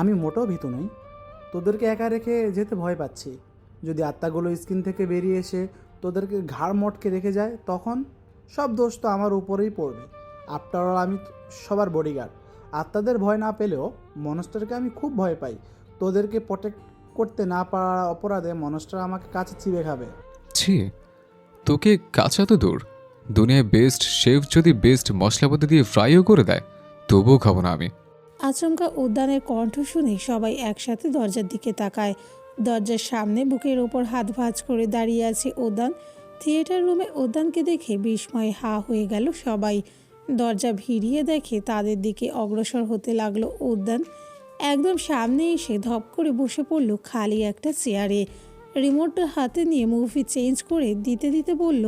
আমি মোটেও ভীতু নই। তোদেরকে একা রেখে যেতে ভয় পাচ্ছি। যদি আত্মাগুলো স্কিন থেকে বেরিয়ে এসে তোদেরকে ঘাড় মটকে রেখে যায়, তখন সব দোষ তো আমার উপরেই পড়বে। আফটার অল আমি সবার বডিগার্ড আত্মাদের ভয় না পেলেও মনস্টারকে আমি খুব ভয় পাই। তোদেরকে প্রোটেক্ট করতে না পারার অপরাধে মনস্টার আমাকে কাছে চিবে খাবে। ছি, তোকে কাঁচা তো দূর? দুনিয়ায় বেস্ট শেফ যদি বেস্ট মশলাপাতি দিয়ে ফ্রাইও করে দেয়, তবুও খাব না আমি। আচমকা উদ্যানের কণ্ঠ শুনে সবাই একসাথে দরজার দিকে তাকায়। দরজার সামনে বুকের ওপর হাত ভাঁজ করে দাঁড়িয়ে আছে উদ্যান। থিয়েটার রুমে উদ্যানকে দেখে বিস্ময়ে হা হয়ে গেল সবাই। দরজা ভিড়িয়ে দেখে তাদের দিকে অগ্রসর হতে লাগল উদ্যান। একদম সামনে এসে ধপ করে বসে পড়ল খালি একটা চেয়ারে। রিমোটটা হাতে নিয়ে মুভি চেঞ্জ করে দিতে দিতে বলল,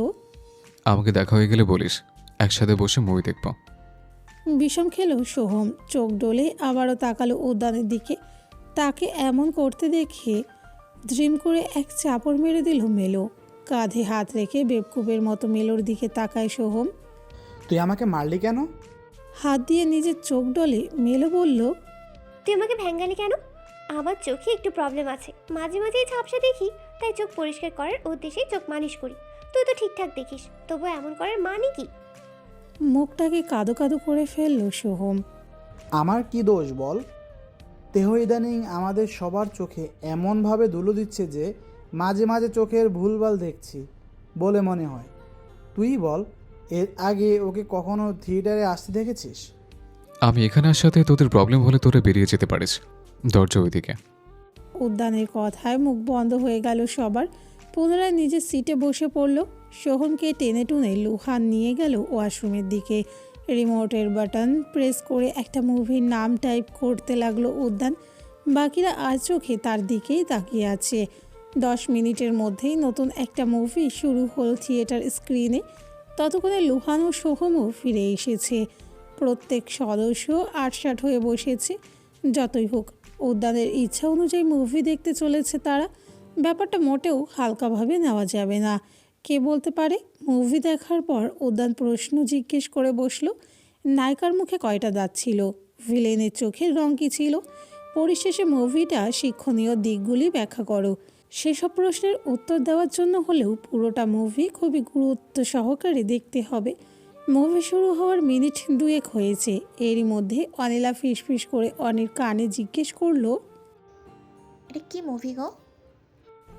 আমাকে দেখা হয়ে গেলে বলিস, একসাথে বসে মুভি দেখব। বিষম খেলো সোহম চোখ ডলে আবারও তাকালো উদ্যানের দিকে। তাকে এমন করতে দেখে ড্রিম করে এক চাপড় মেরে দিল মেলো। কাঁধে হাত রেখে বেবকুবের মতো মেলোর দিকে তাকায় সোহম। তুই আমাকে মারলি কেন? হাত দিয়ে নিজের চোখ ডলে মেলো বলল তুই আমাকে ভ্যাঙ্গালি কেন? আমার চোখে একটু প্রবলেম আছে। মাঝে মাঝেই ঝাপসা দেখি তাই চোখ পরিষ্কার করার উদ্দেশ্যেই চোখ মালিশ করি। তুই তো ঠিকঠাক দেখিস তবু এমন করার মানে কি? মুখটাকে কাদো কাদো করে ফেলল সোহম। আমার কি দোষ বল? দেহ ইদানিং আমাদের সবার চোখে এমনভাবে ধুলো দিচ্ছে যে মাঝে মাঝে চোখের ভুলভাল দেখছি বলে মনে হয়। তুই বল এর আগে ওকে কখনো থিয়েটারে আসতে দেখেছিস? আমি এখানে আসাতে তোদের প্রবলেম হলে তোরা বেরিয়ে যেতে পারিস। দরজা ওইদিকে। উদ্যানের কথায় মুখ বন্ধ হয়ে গেল সবার। পুনরায় নিজের সিটে বসে পড়ল। সোহমকে টেনে টুনে লুহান নিয়ে গেল ওয়াশরুমের দিকে। রিমোটের বাটন প্রেস করে একটা মুভির নাম টাইপ করতে লাগল উদ্যান। বাকিরা আর চোখে তার দিকেই তাকিয়ে আছে। দশ মিনিটের মধ্যেই নতুন একটা মুভি শুরু হল থিয়েটার স্ক্রিনে। ততক্ষণে লুহান ও সোহমও ফিরে এসেছে। প্রত্যেক সদস্য আটসাট হয়ে বসেছে। যতই হোক, উদ্যানের ইচ্ছা অনুযায়ী মুভি দেখতে চলেছে তারা। ব্যাপারটা মোটেও হালকাভাবে নেওয়া যাবে না। কে বলতে পারে? মুভি দেখার পর উদ্যান প্রশ্ন জিজ্ঞেস করে বসল, নায়িকার মুখে কয়টা দাঁত ছিল? ভিলেনের চোখের রং কী ছিল? পরিশেষে মুভিটা শিক্ষণীয় দিকগুলি ব্যাখ্যা করো। সেসব প্রশ্নের উত্তর দেওয়ার জন্য হলেও পুরোটা মুভি খুবই গুরুত্ব সহকারে দেখতে হবে। মুভি শুরু হওয়ার মিনিট দুয়েক হয়েছে। এরই মধ্যে অনিলা ফিসফিস করে অনির কানে জিজ্ঞেস করল, এটা কি মুভি গো?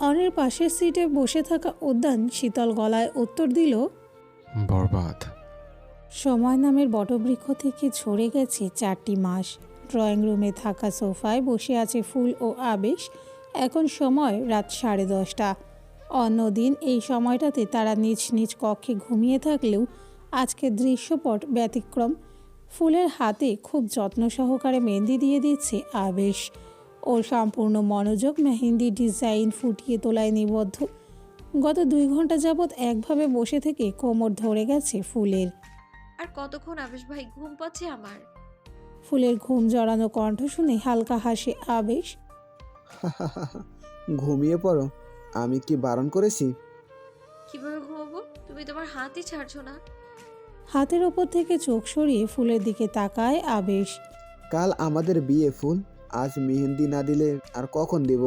অনের পাশের সিটে বসে থাকা উদ্যান শীতল গলায় উত্তর দিল বরবাদ। সময় নামের বটবৃক্ষ থেকে ঝরে গেছে চারটি মাস। ড্রয়িং রুমে থাকা সোফায় বসে আছে ফুল ও আবেশ। এখন সময় রাত সাড়ে দশটা। অন্যদিন এই সময়টাতে তারা নিজ নিজ কক্ষে ঘুমিয়ে থাকলেও আজকে দৃশ্যপট ব্যতিক্রম। ফুলের হাতে খুব যত্ন সহকারে মেহেন্দি দিয়ে দিচ্ছে আবেশ। ও সম্পূর্ণ মনোযোগ মেহেন্দি ডিজাইন ফুটিয়ে তোলায় নিবদ্ধ। গত দুই ঘণ্টা যাবৎ একভাবে বসে থেকে কোমর ধরে গেছে ফুলের। আর কতক্ষণ আবেশ ভাই ঘুম পাচ্ছে আমার? ফুলের ঘুম জড়ানো কণ্ঠ শুনে হালকা হাসে আবেশ। ঘুমিয়ে পড়ো আমি কি বারণ করেছি? কীভাবে ঘুমাবো? তুমি তোমার হাতই ছাড়ছো না। হাতের ওপর থেকে চোখ সরিয়ে ফুলের দিকে তাকায় আবেশ। কাল আমাদের বিয়ে ফুল। আজ মেহেন্দি না দিলে আর কখন দেব?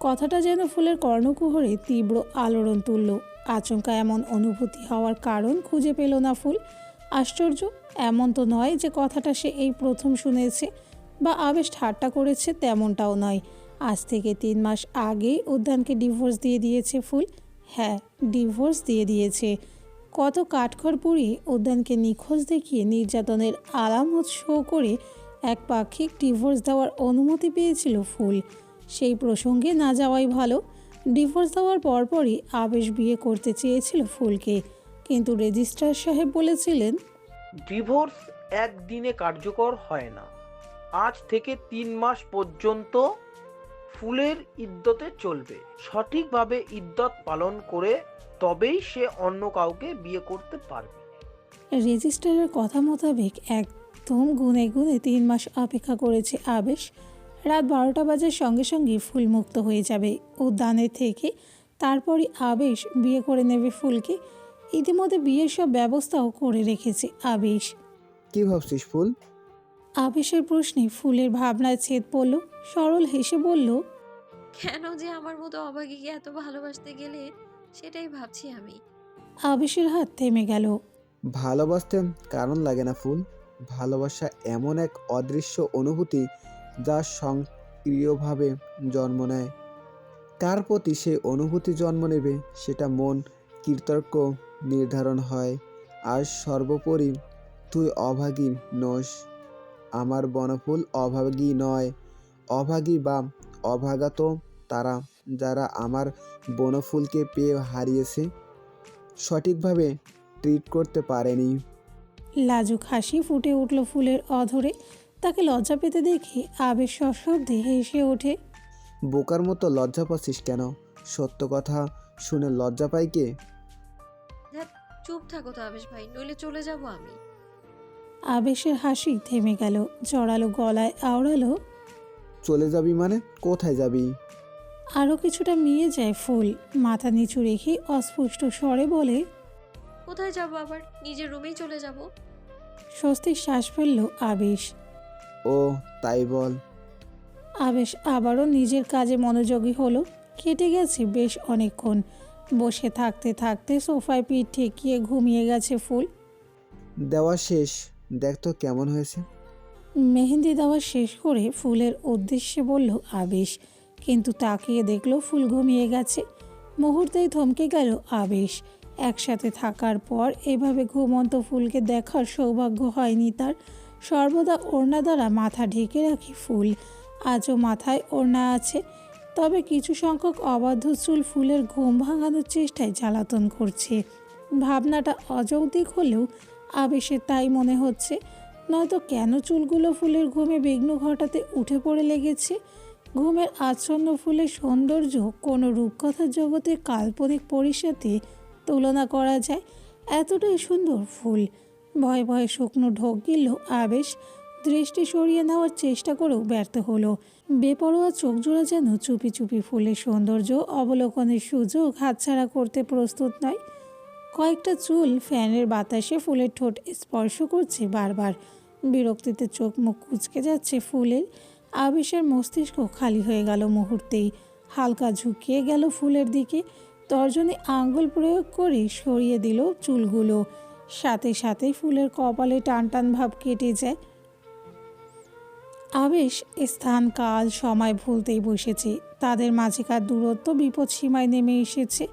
কথাটা যেন ফুলের কর্ণকুহরে তীব্র আলোড়ন তুলল। আচমকা এমন অনুভূতি হওয়ার কারণ খুঁজে পেল না ফুল। আশ্চর্য, এমন তো নয় যে কথাটা সে এই প্রথম শুনেছে বা আবেশ ঠাট্টা করেছে তেমনটাও নয়। আজ থেকে তিন মাস আগেই উদ্যানকে ডিভোর্স দিয়ে দিয়েছে ফুল। হ্যাঁ ডিভোর্স দিয়ে দিয়েছে। কত কাঠখড় পুড়িয়ে উদ্যানকে নিখোঁজ দেখিয়ে নির্যাতনের আলামত শো করে এক পাক্ষিক ডিভোর্স দেওয়ার অনুমতি পেয়েছিল ফুল। সেই প্রসঙ্গে না যাওয়াই ভালো। ডিভোর্স দেওয়ার পরপরই আবেশ বিয়ে করতে চেয়েছিল ফুলকে। কিন্তু রেজিস্ট্রার সাহেব বলেছিলেন ডিভোর্স একদিনে কার্যকর হয় না। আজ থেকে তিন মাস পর্যন্ত ফুলের ইদ্যতে চলবে। সঠিকভাবে ইদ্যত পালন করে তবেই সে অন্য কাউকে বিয়ে করতে পারবে। রেজিস্ট্রারের কথা মোতাবেক একদম গুনে গুনে তিন মাস অপেক্ষা করেছে আবেশ। রাত বারোটা বাজার সঙ্গে সঙ্গে ফুল মুক্ত হয়ে যাবে। উদ্যানের থেকে তারপরই আবেশ বিয়ে করে নেবে ফুলকে। ইতিমধ্যে বিয়ের সব ব্যবস্থাও করে রেখেছে আবেশ। কি ভাবছিস ফুল? আবেশের প্রশ্নে ফুলের ভাবনায় ছেদ পড়ল। সরল হেসে বলল কেন যে আমার মতো অবাগীকে এত ভালোবাসতে গেলে? সেটাই ভাবছি আমি। আবেশের হাত থেমে গেল। ভালোবাসতে কারণ লাগে না ফুল। ভালোবাসা এমন এক অদৃশ্য অনুভূতি যা সক্রিয়ভাবে জন্ম নেয়। কার প্রতি সেই অনুভূতি জন্ম নেবে, সেটা মন, কীর্তর্ক, নির্ধারণ হয়। আর সর্বোপরি, তুই অভাগী নস। আমার বনফুল অভাগী নয়। অভাগী বা অভাগাত তারা, যারা আমার বনফুলকে পেয়ে হারিয়েছে। সঠিকভাবে ট্রিট করতে পারেনি। লাজুক হাসি ফুটে উঠল ফুলের অধরে। তাকে লজ্জা পেতে দেখে আবেশ সশব্দে হেসে ওঠে। বোকার মতো লজ্জা পাচ্ছিস কেন? সত্য কথা শুনে লজ্জা পাই কে? চুপ থাকো তো আবেশ ভাই নইলে চলে যাব আমি। আবেশের হাসি থেমে গেল জড়ালো গলায় আওড়ালো। চলে যাবি মানে? কোথায় যাবি? আরও কিছুটা মিয়ে যায় ফুল মাথা নিচু রেখে অস্পষ্ট স্বরে বলে কোথায় যাব আবার? নিজের রুমেই চলে যাব। স্বস্তির শ্বাস ফেলল আবেশ। ও তাই বল। আবেশ আবারও নিজের কাজে মনোযোগী হলো। কেটে গেছে বেশ অনেকক্ষণ। বসে থাকতে থাকতে সোফায় পিঠ ঠেকিয়ে ঘুমিয়ে গেছে ফুল। দেওয়া শেষ। দেখ তো কেমন হয়েছে। মেহেন্দি দেওয়া শেষ করে ফুলের উদ্দেশ্যে বলল আবেশ। কিন্তু তাকিয়ে দেখল ফুল ঘুমিয়ে গেছে। মুহূর্তেই থমকে গেল আবেশ। একসাথে থাকার পর এভাবে ঘুমন্ত ফুলকে দেখার সৌভাগ্য হয়নি তার। সর্বদা ওড়না দ্বারা মাথা ঢেকে রাখে ফুল। আজও মাথায় ওড়না আছে। তবে কিছু সংখ্যক অবাধ্য চুল ফুলের ঘুম ভাঙানোর চেষ্টায় জ্বালাতন করছে। ভাবনাটা অযৌক্তিক হলেও আবেশে তাই মনে হচ্ছে, নয়তো কেন চুলগুলো ফুলের ঘুমে বিঘ্ন ঘটাতে উঠে পড়ে লেগেছে? ঘুমের আচ্ছন্ন ফুলের সৌন্দর্য কোনো রূপকথার জগতে কাল্পনিক পরিসাথে তুলনা করা যায়, এতটাই সুন্দর ফুল। ভয়ে ভয়ে শুকনো ঢোক গিল আবেশ। দৃষ্টি সরিয়ে নেওয়ার চেষ্টা করেও ব্যর্থ হলো। বেপরোয়া চোখ জোড়া যেন চুপি চুপি ফুলের সৌন্দর্য অবলোকনের সুযোগ হাতছাড়া করতে প্রস্তুত নয়। কয়েকটা চুল ফ্যানের বাতাসে ফুলের ঠোঁট স্পর্শ করছে বারবার। বিরক্তিতে চোখ মুখ কুচকে যাচ্ছে ফুলের। আবেশের মস্তিষ্ক খালি হয়ে গেল মুহূর্তেই। হালকা ঝুঁকিয়ে গেল ফুলের দিকে। তর্জনী আঙ্গুল প্রয়োগ করে সরিয়ে দিল চুলগুলো। সাথে সাথে ফুলের কপালে টান টান ভাব কেটে যায়। আবেশ, স্থান, কাল, সময় ভুলতেই বসেছে। তাদের মাঝেকার দূরত্ব বিপদ সীমায় নেমে এসেছে।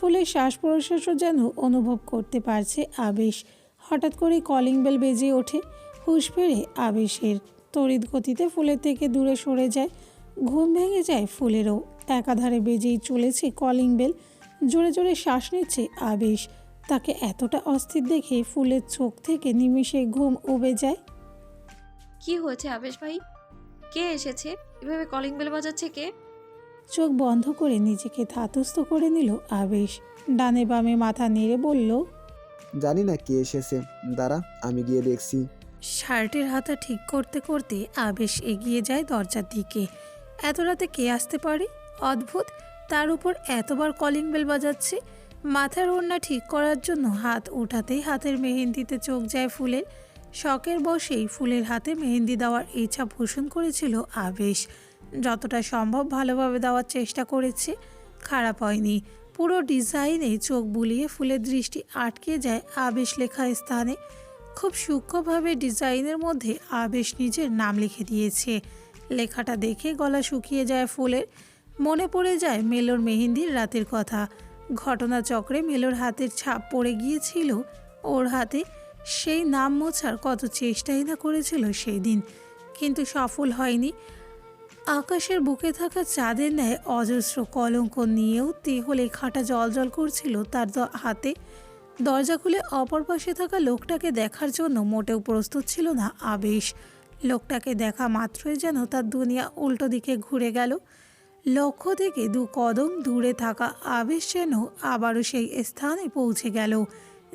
ফুলের শ্বাস প্রশ্বাসও যেন অনুভব করতে পারছে আবেশ। হঠাৎ করে কলিং বেল বেজে ওঠে। হুশ ফেরে আবেশের। তড়িৎ গতিতে ফুলের থেকে দূরে সরে যায়। ঘুম ভেঙে যায় ফুলেরও। একাধারে বেজেই চলেছে কলিং বেল। জোরে জোরে শ্বাস নিচ্ছে আবেশ। তাকে এতটা অস্থির দেখে ফুলের চোখ থেকে নিমিষে ঘুম উবে যায়। কি হয়েছে আবেশ ভাই? কে এসেছে? এভাবে কলিং বেল বাজাচ্ছে কে? চোখ বন্ধ করে নিজেকে ধাতস্থ করে নিল আবেশ। ডানে বামে মাথা নেড়ে বলল জানি না কে এসেছে। দাঁড়া আমি গিয়ে দেখছি। শার্টের হাতা ঠিক করতে করতে আবেশ এগিয়ে যায় দরজার দিকে। এত রাতে কে আসতে পারে? অদ্ভুত। তার উপর এতবার কলিং বেল বাজাচ্ছে। মাথার ওড়না ঠিক করার জন্য হাত ওঠাতেই হাতের মেহেন্দিতে চোখ যায় ফুলের। শখের বসেই ফুলের হাতে মেহেন্দি দেওয়ার ইচ্ছা পোষণ করেছিল আবেশ। যতটা সম্ভব ভালোভাবে দেওয়ার চেষ্টা করেছে। খারাপ হয়নি। পুরো ডিজাইনে চোখ বুলিয়ে ফুলের দৃষ্টি আটকে যায় আবেশ লেখা স্থানে। খুব সূক্ষ্মভাবে ডিজাইনের মধ্যে আবেশ নিজের নাম লিখে দিয়েছে। লেখাটা দেখে গলা শুকিয়ে যায় ফুলের। মনে পড়ে যায় মেলোর মেহেন্দির রাতের কথা। ঘটনাচক্রে মেলোর হাতের ছাপ পড়ে গিয়েছিল। ওর হাতে সেই নাম মোছার কত চেষ্টাই না করেছিল সেই দিন কিন্তু সফল হয়নি। আকাশের বুকে থাকা চাঁদের ন্যায় অজস্র কলঙ্ক নিয়েও তেহ লেখাটা জল করছিল তার হাতে। দরজা খুলে অপর পাশে থাকা লোকটাকে দেখার জন্য মোটেও প্রস্তুত ছিল না আবেশ। লোকটাকে দেখা মাত্রই যেন তার দুনিয়া উল্টো দিকে ঘুরে গেল। লক্ষ্য থেকে দু কদম দূরে থাকা আবেশ যেন আবারও সেই স্থানে পৌঁছে গেল।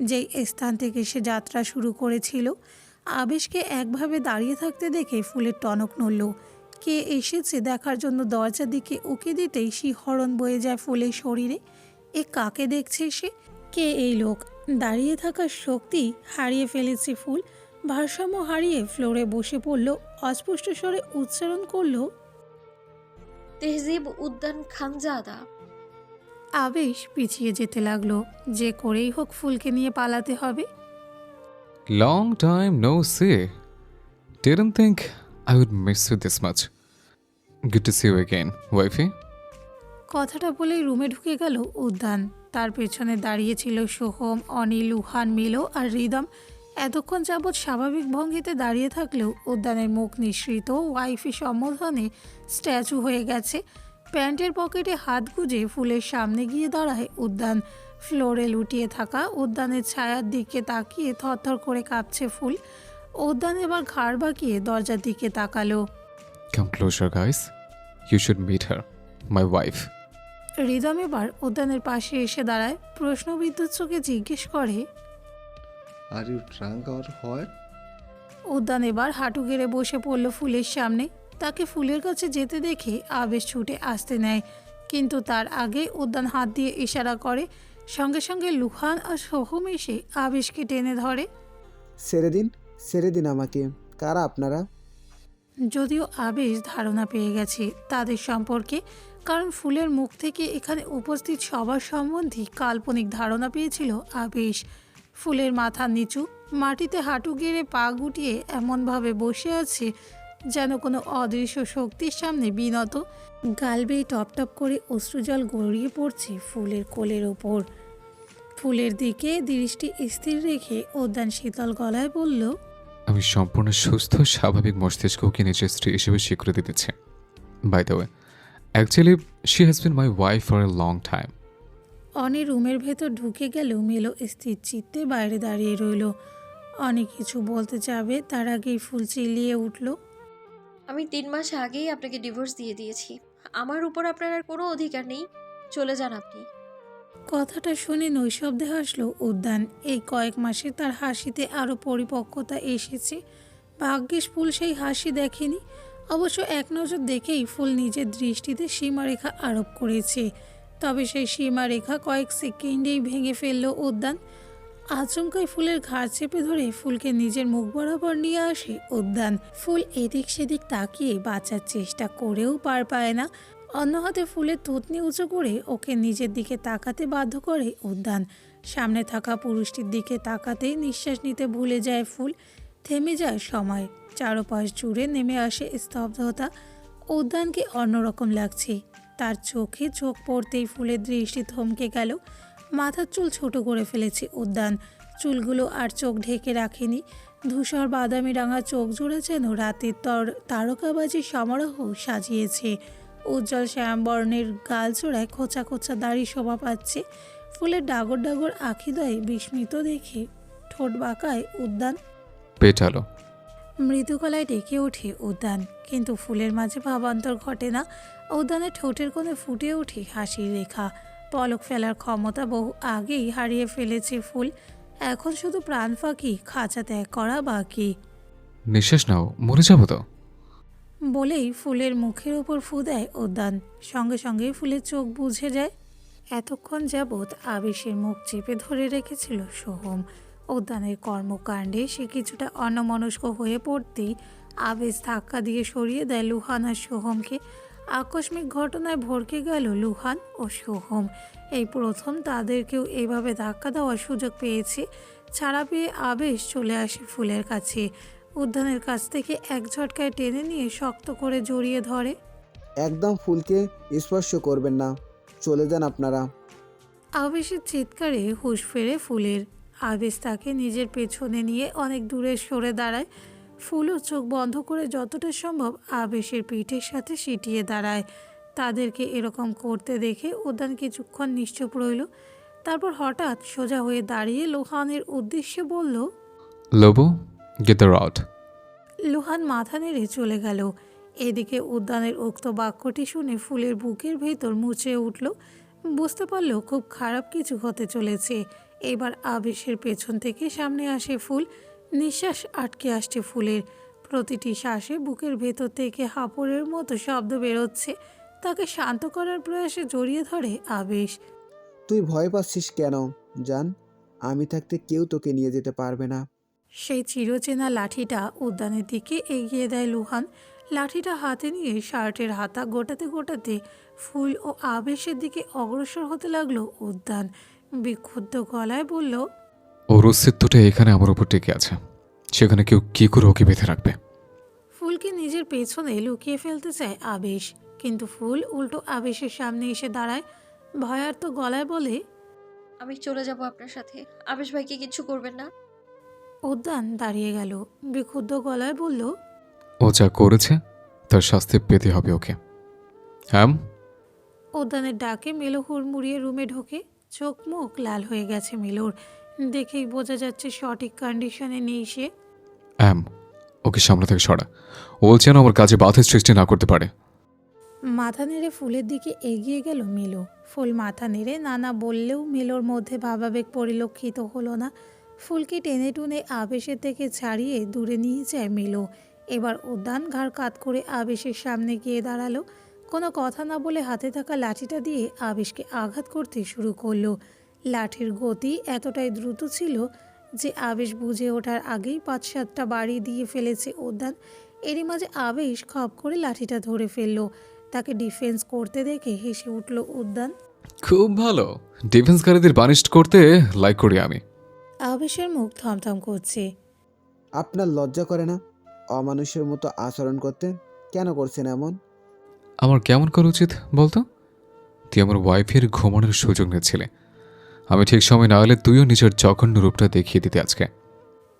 যেই স্থান থেকে সে যাত্রা শুরু করেছিল, আবেশকে একভাবে দাঁড়িয়ে থাকতে দেখে ফুলের টনক নড়ল। কে এসেছে দেখার জন্য দরজার দিকে উকি দিতেই শিহরণ বয়ে যায় ফুলের শরীরে। এ কাকে দেখছে সে? কে এই লোক? দাঁড়িয়ে থাকার শক্তি হারিয়ে ফেলেছে ফুল। ভারসাম্য হারিয়ে ফ্লোরে বসে পড়ল, অস্পষ্ট স্বরে উচ্চারণ করল তেহজিব উদ্যান খানজাদা আবেশ পিছিয়ে যেতে লাগল যে করেই হোক ফুলকে নিয়ে পালাতে হবে Long time no see. Didn't think I would miss you this much. Good to see you again, wifey. কথাটা বলেই রুমে ঢুকে গেল উদ্যান তার পেছনে দাঁড়িয়ে ছিল সোহম অনিল উহান মিলো আর রিদম এতক্ষণ যাবৎ স্বাভাবিক ভঙ্গিতে দাঁড়িয়ে থাকলেও উদ্যানের মুখ নিঃসৃত ওয়াইফি সম্বোধনে স্ট্যাচু হয়ে গেছে। প্যান্টের পকেটে হাত গুজে ফুলের সামনে গিয়ে দাঁড়ায় উদ্যান। ফ্লোরে লুটিয়ে থাকা উদ্যানের ছায়ার দিকে তাকিয়ে থরথর করে কাঁপছে ফুল। উদ্যান এবার ঘাড় বাঁকিয়ে দরজার দিকে তাকালো। Closer, guys. You should meet her, my wife. Rhythm এবার উদ্যানের পাশে এসে দাঁড়ায়। প্রশ্নবিদ্যুৎ চোখে জিজ্ঞেস করে আর you drunk or what Udyan এবার হাঁটু গেড়ে বসে পড়ল ফুলের সামনে। তাকে ফুলের কাছে যেতে দেখে আবেশ ছুটে আসতে নেয়। কিন্তু তার আগে উদ্যান হাত দিয়ে ইশারা করে। সঙ্গে সঙ্গে লুহান আর সোহম এসে আবেশকে টেনে ধরে। ছেড়ে দিন ছেড়ে দিন আমাকে। কারা আপনারা? যদিও আবেশ ধারণা পেয়ে গেছে তাদের সম্পর্কে কারণ ফুলের মুখ থেকে এখানে উপস্থিত সবার সম্বন্ধে কাল্পনিক ধারণা পেয়েছিল আবেশ। ফুলের মাথা নিচু, মাটিতে হাঁটু গেড়ে পা গুটিয়ে এমনভাবে বসে আছে যেন কোনো অদৃশ্য শক্তির সামনে বিনত। গাল বেয়ে টপ টপ করে অশ্রুজল গড়িয়ে পড়ছে ফুলের কোলের ওপর। ফুলের দিকে দৃষ্টি স্থির রেখে উদ্যান শীতল গলায় বলল, আমি সম্পূর্ণ সুস্থ, স্বাভাবিক মস্তিষ্ককে নিজের স্ত্রী হিসেবে স্বীকৃতি দিচ্ছি। By the way actually she has been my wife for a long time Oni রুমের ভেতর ঢুকে গেলেও মেলো স্থির চিত্তে বাইরে দাঁড়িয়ে রইল। অনেক কিছু বলতে যাবে তার আগেই ফুল চিলিয়ে উঠল। আমি তিন মাস আগেই আপনাকে ডিভোর্স দিয়ে দিয়েছি। আমার উপর আপনার আর কোনো অধিকার নেই। চলে যান আপনি। কথাটা শুনে নৈশব্দে হাসলো উদ্যান। এই কয়েক মাসে তার হাসিতে আরও পরিপক্কতা এসেছে। ভাগ্যিস ফুল সেই হাসি দেখেনি। অবশ্য এক নজর দেখেই ফুল নিজের দৃষ্টিতে সীমারেখা আরোপ করেছে। তবে সেই সীমারেখা কয়েক সেকেন্ডেই ভেঙে ফেলল উদ্যান। আচমকাই ফুলের ঘাড় চেপে ধরে ফুলকে নিজের মুখ বরাবর নিয়ে আসে উদ্যান। ফুল এদিক সেদিক তাকিয়ে বাঁচার চেষ্টা করেও পার পায় না। অন্য হাতে ফুলের থুতনি উঁচু করে ওকে নিজের দিকে তাকাতে বাধ্য করে উদ্যান। সামনে থাকা পুরুষটির দিকে তাকাতেই নিঃশ্বাস নিতে ভুলে যায় ফুল। থেমে যায় সময়। চারপাশ জুড়ে নেমে আসে স্তব্ধতা। উদ্যানকে অন্যরকম লাগছে। তার চোখে চোখ পড়তেই ফুলের দৃষ্টি থমকে গেল। মাথার চুল ছোট করে ফেলেছে উদ্যান। চুলগুলো আর চোখ ঢেকে রাখেনি। ধূসর বাদামি রাঙা চোখ জোড়া যেন রাতের তর তারকাবাজি সমারোহ সাজিয়েছে। উজ্জ্বল শ্যামবর্ণের গাল চোড়ায় খোঁচা খোঁচা দাড়ি শোভা পাচ্ছে। ফুলের ডাগর ডাগর আখিদয় বিস্মিত দেখে ঠোঁট বাঁকায় উদ্যান। পেটালো মৃদু গলায় ডেকে ওঠে উদ্যান কিন্তু ফুলের মাঝে ভাবান্তর ঘটে না। উদ্যানের ঠোঁটের কোণে ফুটে ওঠে হাসির রেখা। পলক ফেলার ক্ষমতা বহু আগেই হারিয়ে ফেলেছে ফুল। এখন শুধু প্রাণ ফাঁকি খাঁচা ত্যাগ করা বাকি। নিঃশ্বাস নাও মরে যাব তো। বলেই ফুলের মুখের ওপর ফু দেয় উদ্যান। সঙ্গে সঙ্গে ফুলের চোখ বুঝে যায়। এতক্ষণ যাবৎ আবেশের মুখ চেপে ধরে রেখেছিল সোহম। উদ্যানের কর্মকাণ্ডে সে কিছুটা অন্যমনস্ক হয়ে পড়তেই আবেশ ধাক্কা দিয়ে সরিয়ে দেয় লুহানা সোহমকে। আকস্মিক ঘটনায় ভরকে গেল লুহান ও সোহম। এই প্রথম তাদেরকেও এইভাবে ধাক্কা দেওয়ার সুযোগ পেয়েছে। ছাড়া পেয়ে আবেশ চলে আসে ফুলের কাছে। উদ্যানের কাছ থেকে এক ঝটকায় টেনে নিয়ে শক্ত করে জড়িয়ে ধরে। একদম ফুলকে স্পর্শ করবেন না। চলে যান আপনারা। আবেশের চিৎকারে হুঁশ ফেরে ফুলের। আবেশ তাকে নিজের পেছনে নিয়ে অনেক দূরে সরে দাঁড়ায়। ফুলও চোখ বন্ধ করে যতটা সম্ভব আবেশের পিঠের সাথে সিটিয়ে দাঁড়ায়। তাদেরকে এরকম করতে দেখে উদ্যান কিছুক্ষণ নিশ্চুপ রইল। তারপর হঠাৎ সোজা হয়ে দাঁড়িয়ে লোহানের উদ্দেশ্যে বলল লোবো গেট আউট লোহান মাথা নেড়ে চলে গেল। এদিকে উদ্যানের উক্ত বাক্যটি শুনে ফুলের বুকের ভেতর মুছে উঠল। বুঝতে পারল খুব খারাপ কিছু হতে চলেছে। এবার আবেশের পেছন থেকে সামনে আসে ফুল। নিঃশ্বাস আটকে আসছে ফুলের। প্রতিটি শ্বাসে বুকের ভেতর থেকে হাঁপড়ের মতো শব্দ বেরোচ্ছে। তাকে শান্ত করার প্রয়াসে জড়িয়ে ধরে আবেশ। তুই ভয় পাচ্ছিস কেন জান? আমি থাকতে কেউ তোকে নিয়ে যেতে পারবে না। সেই চিরচেনা লাঠিটা উদ্যানের দিকে এগিয়ে দেয় লুহান। লাঠিটা হাতে নিয়ে শার্টের হাতা গোটাতে গোটাতে ফুল ও আবেশের দিকে অগ্রসর হতে লাগল উদ্যান। বিক্ষুব্ধ গলায় বলল ওর অস্তিত্বটা এখানে আমার উপর টিকে আছে। সেখানে কেউ কি করে ওকে বেঁধে রাখবে? ফুলকে নিজের পেছনে লুকিয়ে ফেলতে চায় আবেশ। কিন্তু ফুল উল্টো আবেশের সামনে এসে দাঁড়ায়। ভয়ার্ত গলায় বলে আমি চলে যাব আপনার সাথে। আবেশ ভাইকে কিছু করবেন না। উদ্যান দাঁড়িয়ে গেল। বিক্ষুব্ধ গলায় বলল ও যা করেছে তার শাস্তি পেতে হবে ওকে। হ্যাঁ উদ্যানের ডাকে মেলো হুড়মুড়িয়ে রুমে ঢোকে। চোখ মুখ লাল হয়ে গেছে মেলোর। দেখেই বোঝা যাচ্ছে সঠিক কন্ডিশনে নেই সে। অ্যাম ওকে সামনে থেকে সরা। ও যেন আমার কাজে বাধা সৃষ্টি না করতে পারে। মাথা নেড়ে ফুলের দিকে এগিয়ে গেল মেলো। ফুল মাথা নেড়ে নানা বললেও মেলোর মধ্যে ভাবাবেগ পরিলক্ষিত হলো না। ফুলকে টেনে টুনে আবেশের থেকে ছাড়িয়ে দূরে নিয়ে যায় মেলো। এবার উদ্যান ঘাড় কাত করে আবেশের সামনে গিয়ে দাঁড়াল। কোনো কথা না বলে হাতে থাকা লাঠিটা দিয়ে আবেশকে আঘাত করতে শুরু করল। লাঠির গতি এতটাই দ্রুত ছিল যে আবেশ বুঝে ওঠার আগেই পাঁচ সাতটা বাড়ি দিয়ে ফেলেছে উদ্যান এরই মাঝে আবেশ খপ করে লাঠিটা ধরে ফেলল। তাকে ডিফেন্স করতে দেখে হেসে উঠল উদ্যান। খুব ভালো। ডিফেন্সকারীদের বানিশ করতে লাইক করি আমি। আবেশের মুখ থমথম করছে। আপনার লজ্জা করে না? অমানুষের মতো আচরণ করতে কেন করছেন এমন? আমার কেমন করা উচিত বলতো? তুই আমার ওয়াইফের ঘুমানোর সুযোগ নিচ্ছিলে আমি ঠিক সময় না হলে তুইও নিজের জঘন্য রূপটা দেখিয়ে দিতে আজকে।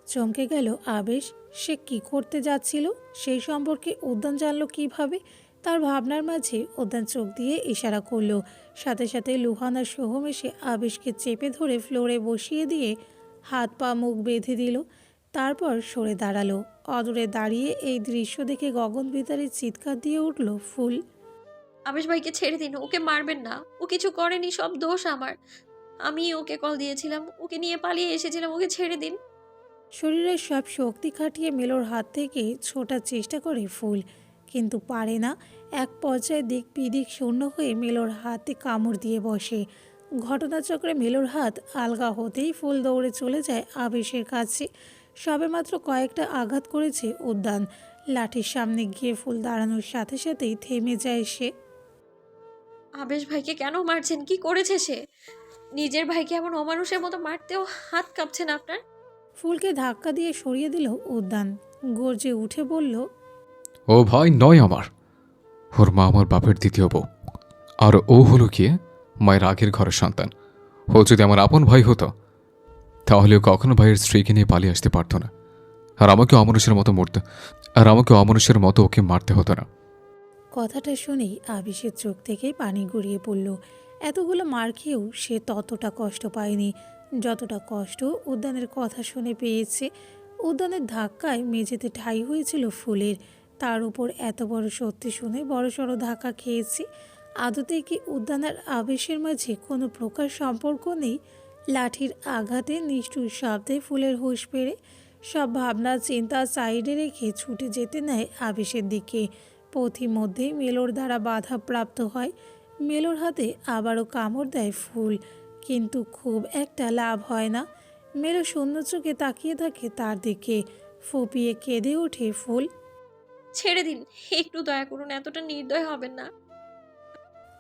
চমকে গেল আবেশ। সে কি করতে যাচ্ছিল? সেই সম্পর্কে উদ্যান জানলো কীভাবে? তার ভাবনার মাঝে উদ্যান চোখ দিয়ে ইশারা করল। সাথে সাথে লুহান আর সোহম এসে আবেশকে চেপে ধরে ফ্লোরে বসিয়ে দিয়ে হাত পা মুখ বেঁধে দিল। তারপর সরে দাঁড়াল। অদূরে দাঁড়িয়ে এই দৃশ্য দেখে গগন বিতারে চিৎকার দিয়ে উঠল ফুল! আবেশ ভাইকে ছেড়ে দিন ওকে মারবেন না। ও কিছু করেনি সব দোষ আমার। আমি ওকে কল দিয়েছিলাম ওকে নিয়ে পালিয়ে এসেছিলাম ওকে ছেড়ে দিন। শরীরের সব শক্তি খাটিয়ে মেলোর হাত থেকে ছোটার চেষ্টা করে ফুল কিন্তু পারে না। এক পর্যায়ে দিক বিদিক শূন্য হয়ে মেলোর হাতে কামড় দিয়ে বসে। ঘটনাচক্রে মেলোর হাত আলগা হতেই ফুল দৌড়ে চলে যায় আবেশের কাছে। সবেমাত্র কয়েকটা আঘাত করেছে উদ্যান। লাঠির সামনে গিয়ে ফুল দাঁড়ানোর সাথে সাথেই থেমে যায় সে। আবেশ ভাইকে কেন মারছেন? কি করেছে সে? নিজের ভাইকে এমন অমানুষের মতো মারতেও হাত কাঁপছে না আপনার? ফুলকে ধাক্কা দিয়ে সরিয়ে দিল উদ্যান। গর্জে উঠে বলল ও ভাই নয় আমার। ওর মা আমার বাপের দ্বিতীয় বউ। আর ও হলো গিয়ে মায়ের আগের ঘরের সন্তান। ও যদি আমার আপন ভাই হতো তাহলে ও কখনো ভাইয়ের স্ত্রীকে নিয়ে পালিয়ে আসতে পারতো না। আর আমাকে অমানুষের মতো মরতে আর আমাকে অমানুষের মতো ওকে মারতে হতো না। কথাটা শুনেই আবিষের চোখ থেকে পানি গড়িয়ে পড়ল। এতগুলো মার খেয়েও সে ততটা কষ্ট পায়নি। যতটা কষ্ট উদ্যানের কথা শুনে পেয়েছে। উদ্যানের ধাক্কায় মেঝেতে ঠাই হয়েছিল ফুলের। তার উপর এত বড় সত্যি শুনে বড়সড় ধাক্কা খেয়েছি। আদতে কি উদ্যানের আবেশের মাঝে কোনো প্রকার সম্পর্ক নেই? লাঠির আঘাতে নিষ্ঠুর শব্দে ফুলের হুঁশ পেরে সব ভাবনা চিন্তা সাইডে রেখে ছুটে যেতে নেয় আবেশের দিকে। পথিমধ্যেই মেলোর দ্বারা বাধাপ্রাপ্ত হয়। মেলোর হাতে আবারও কামড় দেয় ফুল কিন্তু খুব একটা লাভ হয় না। মেলো শূন্য চোখে তাকিয়ে থাকে তার দিকে। ফুপিয়ে কেঁদে ওঠে ফুল। ছেড়ে দিন একটু দয়া করুন এতটা নির্দয় হবেন না।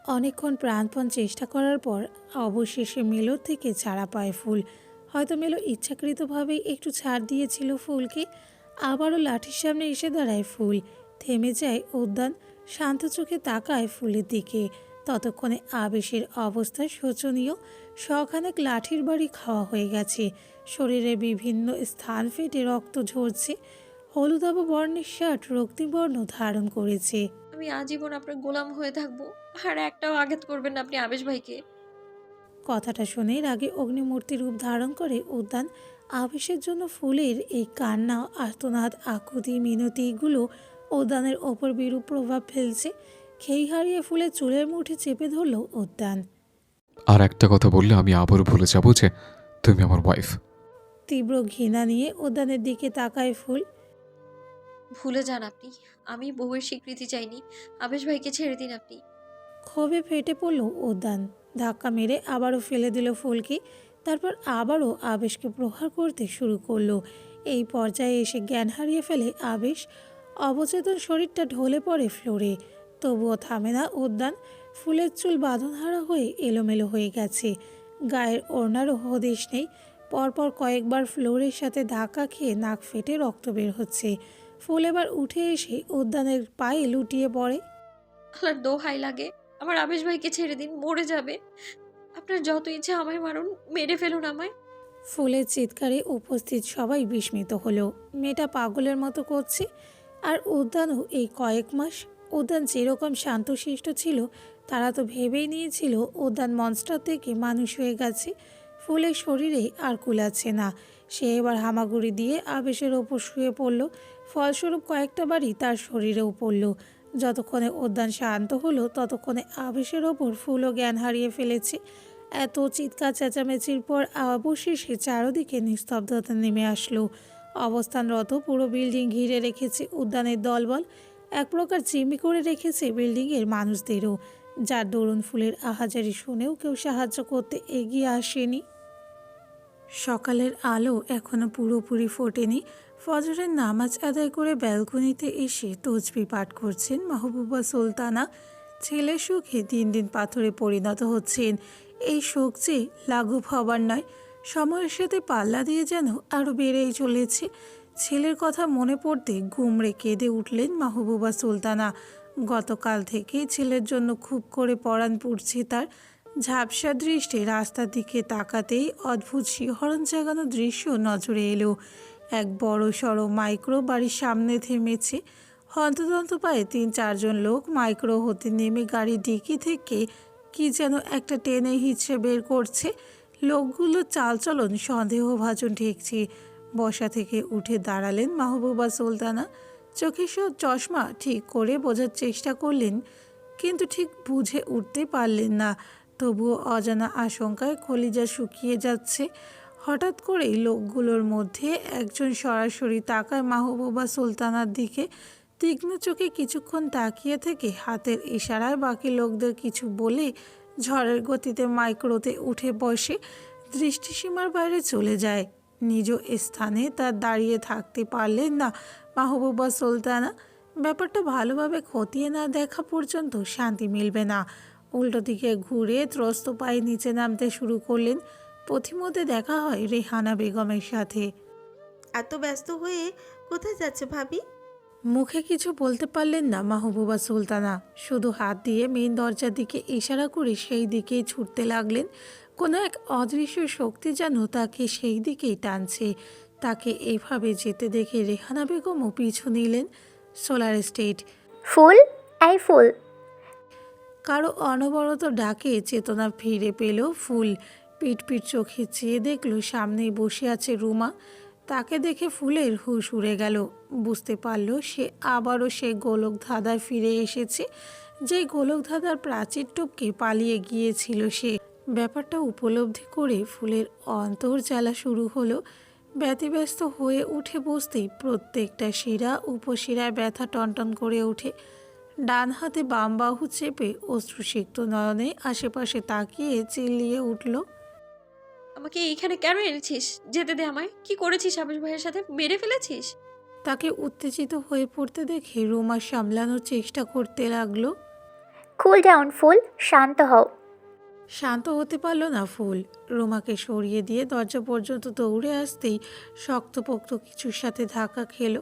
অনেকক্ষণ প্রাণপণ চেষ্টা করার পর অবশেষে মেলোর থেকে ছাড়া পায় ফুল। হয়তো মেলো ইচ্ছাকৃতভাবেই একটু ছাড় দিয়েছিল ফুলকে। আবারও লাঠির সামনে এসে দাঁড়ায় ফুল। থেমে যায় উদ্যান শান্ত চোখে তাকায় ফুলের দিকে। ততক্ষণে আবেশের অবস্থা শোচনীয়। শখানেক লাঠির বাড়ি খাওয়া হয়ে গেছে। শরীরে বিভিন্ন স্থান ফেটে রক্ত ঝরছে। হলুদাব বর্ণের শার্ট রক্তিবর্ণ ধারণ করেছে। আমি আজীবন আপনার গোলাম হয়ে থাকব। আর একটাও আঘাত করবেন না আপনি আবেশ ভাইকে। কথাটা শুনে রাগে অগ্নিমূর্তি রূপ ধারণ করে উদ্যান আবেশের জন্য ফুলের এই কান্না আর্তনাদ আকুতি মিনতিগুলো উদ্যানের ওপর বিরূপ প্রভাব ফেলছে। খেই হারিয়ে ফুলে চুলের মুঠে চেপে ধরল উদ্যান। আর একটা কথা বললে আমি আবারও ভুলে যাব যে তুমি আমার ওয়াইফ তীব্র ঘৃণা নিয়ে উদ্যানের দিকে তাকায় ফুল। ভুলে যান আপনি। আমি বউয়ের স্বীকৃতি চাইনি। আবেশ ভাইকে ছেড়ে দিন আপনি। ক্ষোভে ফেটে পড়ল উদ্যান। ধাক্কা মেরে আবারও ফেলে দিল ফুলকে। তারপর আবারও আবেশকে প্রহার করতে শুরু করল। এই পর্যায়ে এসে জ্ঞান হারিয়ে ফেলে আবেশ। অবচেতন শরীরটা ঢলে পড়ে ফ্লোরে। তবুও থামে না উদ্যান। ফুলের চুল বাঁধনহারা হয়ে এলোমেলো হয়ে গেছে। গায়ের ওড়নারও হদিশ নেই। পরপর কয়েকবার ফ্লোরের সাথে ধাক্কা খেয়ে নাক ফেটে রক্ত বের হচ্ছে। ফুল এবার উঠে এসে উদ্যানের পায়ে লুটিয়ে পড়ে। আল্লাহর দোহাই লাগে। আমার আবেশ ভাইকে ছেড়ে দিন মরে যাবে। আপনার যত ইচ্ছে আমায় মারুন মেরে ফেলুন আমায়। ফুলের চিৎকারে উপস্থিত সবাই বিস্মিত হলো। মেয়েটা পাগলের মতো করছে। আর উদ্যানও এই কয়েক মাস উদ্যান যেরকম শান্তশিষ্ট ছিল, তারা তো ভেবেই নিয়েছিল উদ্যান মনস্টার থেকে মানুষ হয়ে গেছে। ফুলের শরীরে আর কুলাচ্ছে না। সে এবার হামাগুড়ি দিয়ে আবেশের ওপর শুয়ে পড়ল। ফলস্বরূপ কয়েকটা বাড়ি তার শরীরেও পড়ল। যতক্ষণে উদ্যান শান্ত হলো, ততক্ষণে আবেশের ওপর ফুলও জ্ঞান হারিয়ে ফেলেছে। এত চিৎকার চেঁচামেচির পর অবশেষে চারদিকে নিস্তব্ধতা নেমে আসলো। অবস্থানরত পুরো বিল্ডিং ঘিরে রেখেছে উদ্যানের দলবল। এক প্রকার জিম্মি করে রেখেছে বিল্ডিংয়ের মানুষদেরও। যার দরুন ফুলের আহাজারি শুনেও কেউ সাহায্য করতে এগিয়ে আসেনি। সকালের আলো এখনও পুরোপুরি ফোটেনি। ফজরের নামাজ আদায় করে ব্যালকনিতে এসে তসবি পাঠ করছেন মাহবুবা সুলতানা। ছেলে সুখে দিন দিন পাথরে পরিণত হচ্ছেন। এই শোক যে লাঘব হবার নয়, সময়ের সাথে পাল্লা দিয়ে যেন আরও বেড়েই চলেছে। ছেলের কথা মনে পড়তে গুমড়ে কেঁদে উঠলেন মাহবুবা সুলতানা। গতকাল থেকেই ছেলের জন্য খুব করে পরাণ পুড়ছে তার। ঝাপসা দৃষ্টে রাস্তার দিকে তাকাতেই অদ্ভুত শিহরণ জাগানো দৃশ্য নজরে এলো। এক বড় সড়ো মাইক্রো বাড়ির সামনে থেমেছে। হন্তদন্ত পায়ে তিন চারজন লোক মাইক্রো হতে নেমে গাড়ির ডিকি থেকে কি যেন একটা টেনে হিচড়ে বের করছে। লোকগুলো চালচলন সন্দেহভাজন ঠেকছে। বসা থেকে উঠে দাঁড়ালেন মাহবুবা সুলতানা। চোখে সব চশমা ঠিক করে বোঝার চেষ্টা করলেন, কিন্তু ঠিক বুঝে উঠতে পারলেন না। তবুও অজানা আশঙ্কায় খলিজা শুকিয়ে যাচ্ছে। হঠাৎ করেই লোকগুলোর মধ্যে একজন সরাসরি তাকায় মাহবুবা সুলতানার দিকে। তীক্ষ্ণ চোখে কিছুক্ষণ তাকিয়ে থেকে হাতের ইশারায় বাকি লোকদের কিছু বলে ঝড়ের গতিতে মাইক্রোতে উঠে বসে দৃষ্টিসীমার বাইরে চলে যায়। নিজ স্থানে তার দাঁড়িয়ে থাকতে পারলেন না। মাহবুবা সুলতানা ব্যাপারটা ভালোভাবে খতিয়ে না দেখা পর্যন্ত শান্তি মিলবে না। উল্টো দিকে ঘুরে ত্রস্ত পায়ে নিচে নামতে শুরু করলেন। পথিমধ্যে দেখা হয় রেহানা বেগমের সাথে। এত ব্যস্ত হয়ে কোথায় যাচ্ছে ভাবি? মুখে কিছু বলতে পারলেন না মাহবুবা সুলতানা। শুধু হাত দিয়ে মেন দরজার দিকে ইশারা করে সেই দিকেই ছুটতে লাগলেন। কোনো এক অদৃশ্য শক্তি যেন তাকে সেই দিকেই টানছে। তাকে এভাবে যেতে দেখে রেহানা বেগমও পিছু নিলেন সোলার স্টেট। ফুল এই ফুল। কারও অনবরত ডাকে চেতনা ফিরে পেল ফুল। পিট পিট চোখে চেয়ে দেখল সামনেই বসে আছে রুমা। তাকে দেখে ফুলের হুশ উড়ে গেল। বুঝতে পারল সে আবারও সে গোলক ধাঁধায় ফিরে এসেছে। যে গোলক ধাঁধার প্রাচীর টপকে পালিয়ে গিয়েছিল সে। ব্যাপারটা উপলব্ধি করে ফুলের অন্তর জ্বালা শুরু হলো। ব্যতিব্যস্ত হয়ে উঠে বসতেই প্রত্যেকটা শিরা উপশিরায় ব্যথা টনটন করে ওঠে। ডান হাতে বাম বাহু চেপে অশ্রুসিক্ত নয়নে আশেপাশে তাকিয়ে চিল্লিয়ে উঠল আমাকে এইখানে কেন এনেছিস? যেতে দে আমায়। কি করেছিস আবেশ ভাইয়ের সাথে? মেরে ফেলেছিস? তাকে উত্তেজিত হয়ে পড়তে দেখে রোমা সামলানোর চেষ্টা করতে লাগল। কুল ডাউন ফুল শান্ত হও। শান্ত হতে পারল না ফুল। রোমাকে সরিয়ে দিয়ে দরজা পর্যন্ত দৌড়ে আসতেই শক্তপোক্ত কিছুর সাথে ধাক্কা খেলো।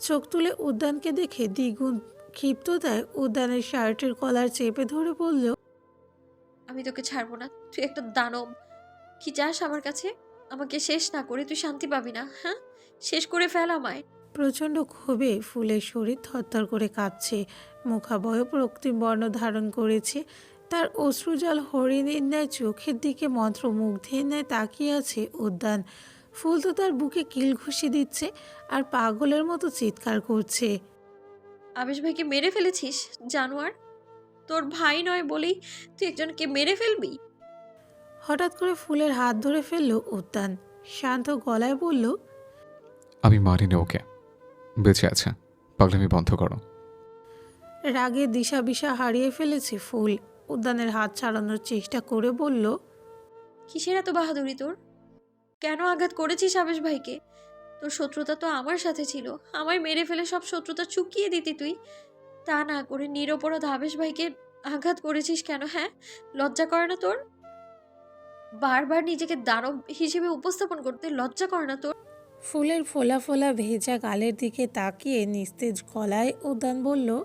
চোখ তুলে উদ্যানকে দেখে দ্বিগুণ ক্ষিপ্ততায় উদ্যানের শার্টের কলার চেপে ধরে বলল আমি তোকে ছাড়বো না তুই একটা দানব। কি চাস আমার কাছে? আমাকে শেষ না করে তুই শান্তি পাবি না হ্যাঁ? শেষ করে ফেল আমায়। প্রচণ্ড ক্ষোভে ফুলের শরীর থরথর করে কাঁপছে। মুখাবয় রক্তিম বর্ণ ধারণ করেছে। তার অশ্রুজল হরিণের ন্যায় চোখের দিকে মন্ত্র মন্ত্রমুগ্ধের ন্যায় তাকিয়ে আছে উদ্যান। ফুল তো তার বুকে কিল ঘুষি দিচ্ছে আর পাগলের মতো চিৎকার করছে। আবেশ ভাইকে মেরে ফেলেছিস জানোয়ার? তোর ভাই নয় বলেই তুই একজনকে মেরে ফেলবি? হঠাৎ করে ফুলের হাত ধরে ফেলল উদ্যান। শান্ত গলায় বলল আমি মারিনি ওকে। বেঁচে আছে। পাগলামি বন্ধ করো। রাগে দিশা বিশা হারিয়ে ফেলেছে ফুল। উদ্যানের হাত ছাড়ানোর চেষ্টা করে বলল কিসের এত বাহাদুরি তোর? কেন আঘাত করেছিস আবেশ ভাইকে? তোর শত্রুতা তো আমার সাথে ছিল। আমায় মেরে ফেলে সব শত্রুতা চুকিয়ে দিতি তুই। তা না করে নিরপরাধ আবেশ ভাইকে আঘাত করেছিস কেন হ্যাঁ? লজ্জা করে না তোর? বারবার নিজেকে দানব হিসেবে উপস্থাপন করতে লজ্জা করে না তোর? ফুলের ফোলা ফোলা ভেজা গালের দিকে তাকিয়ে নিস্তেজ গলায় উদ্যান বলল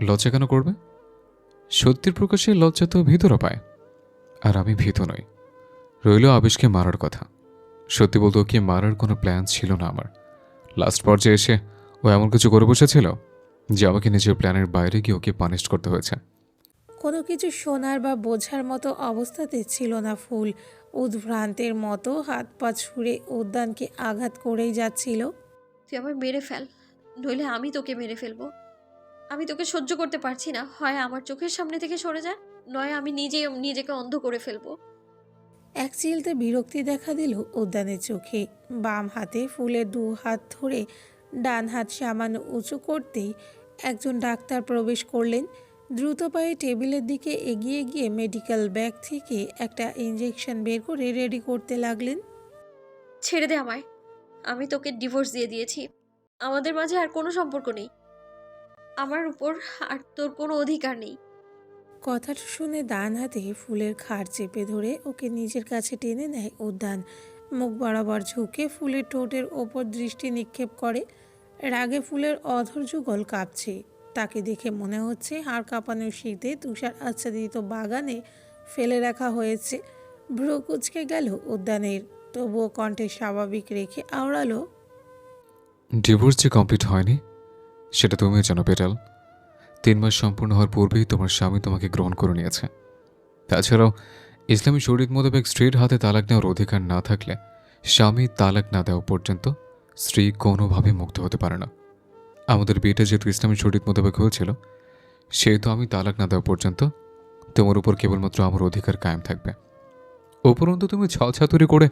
লজ্জা কেন করবে? সত্যির প্রকাশে লজ্জা তো ভিতরও পায় আর আমি ভীত নই। রইল আবেশকে মারার কথা। সত্যি বলতে ওকে মারার কোনো প্ল্যান ছিল না আমার। লাস্ট পর্যায়ে এসে ও এমন কিছু করে বসেছিল যে আমাকে নিজের প্ল্যানের বাইরে গিয়ে ওকে পানিশ করতে হয়েছে। কোনো কিছু শোনার বা বোঝার মতো অবস্থাতে ছিল না ফুল। উদ্ভ্রান্তের মতো হাত পা ছুঁড়ে উদ্যানকে আঘাত করেই যাচ্ছিল। তুই আমায় মেরে ফেল নইলে আমি তোকে মেরে ফেলব। আমি তোকে সহ্য করতে পারছি না। হয় আমার চোখের সামনে থেকে সরে যা নয় আমি নিজেই নিজেকে অন্ধ করে ফেলব। এক চিলতে বিরক্তি দেখা দিল উদ্যানের চোখে। বাম হাতে ফুলের দু হাত ধরে ডান হাত সামান্য উঁচু করতেই একজন ডাক্তার প্রবেশ করলেন। দ্রুত পায়ে টেবিলের দিকে এগিয়ে গিয়ে মেডিকেল ব্যাগ থেকে একটা ইঞ্জেকশন বের করে রেডি করতে লাগলেন। ছেড়ে দে আমায়। আমি তোকে ডিভোর্স দিয়ে দিয়েছি। আমাদের মাঝে আর কোনো সম্পর্ক নেই। আমার উপর আর তোর কোনো অধিকার নেই। কথাটা শুনে ডান হাতে ফুলের খাড় চেপে ধরে ওকে নিজের কাছে টেনে নেয় উদ্যান। মুখ বরাবর ঝুঁকে ফুলের ঠোঁটের ওপর দৃষ্টি নিক্ষেপ করে। রাগে ফুলের অধর যুগল কাঁপছে। তাকে দেখে মনে হচ্ছে হাড় কাঁপানোর শীতে তুষার আচ্ছাদিত বাগানে ফেলে রাখা হয়েছে। ভ্রু কুচকে গেল উদ্যানের। তবুও কণ্ঠে স্বাভাবিক রেখে আওড়ালো ডিভোর্স যে কমপ্লিট হয়নি? সেটা তুমিও জানো, পেটাল। তিন মাস সম্পূর্ণ হওয়ার পূর্বেই তোমার স্বামী তোমাকে গ্রহণ করে নিয়েছে। তাছাড়াও, ইসলামী শরীর মোতাবেক স্ত্রীর হাতে তালাক নেওয়ার অধিকার না থাকলে স্বামী তালাক না দেওয়া পর্যন্ত স্ত্রী কোনোভাবে মুক্ত হতে পারে না। আমাদের বিয়েটা যেহেতু ইসলামী শরীর মোতাবেক হয়েছিল, সেহেতু আমি তালাক না দেওয়া পর্যন্ত তোমার উপর কেবলমাত্র আমার অধিকার কায়েম থাকবে। উপরন্তু তুমি ছলছাতুরি করে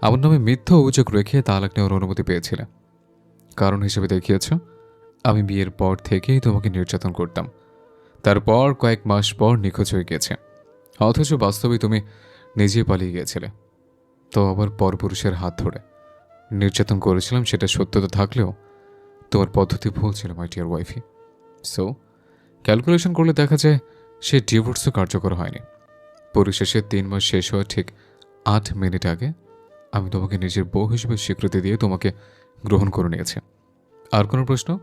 আমার নামে মিথ্যা অভিযোগ রেখে তালাক নেওয়ার অনুমতি পেয়েছিলে। কারণ হিসেবে দেখিয়েছ আমি বিয়ের পর থেকেই তোমাকে নির্যাতন করতাম। তারপর কয়েক মাস পর নিখোঁজ হয়ে গেছে অথচ বাস্তবে তুমি নিজে পালিয়ে গিয়েছিলে। তো আবার পরপুরুষের হাত ধরে নির্যাতন করেছিলাম সেটা সত্যতা থাকলেও তোমার পদ্ধতি ভুল ছিল my dear wifey so calculation করলে দেখা যায় সে ডিভোর্সও কার্যকর হয়নি। পরিশেষে তিন মাস শেষ হওয়ার ঠিক আট মিনিট আগে আমি তোমাকে নিজের বউ হিসেবে স্বীকৃতি দিয়ে তোমাকে গ্রহণ করে নিয়েছি। আর কোনো প্রশ্ন?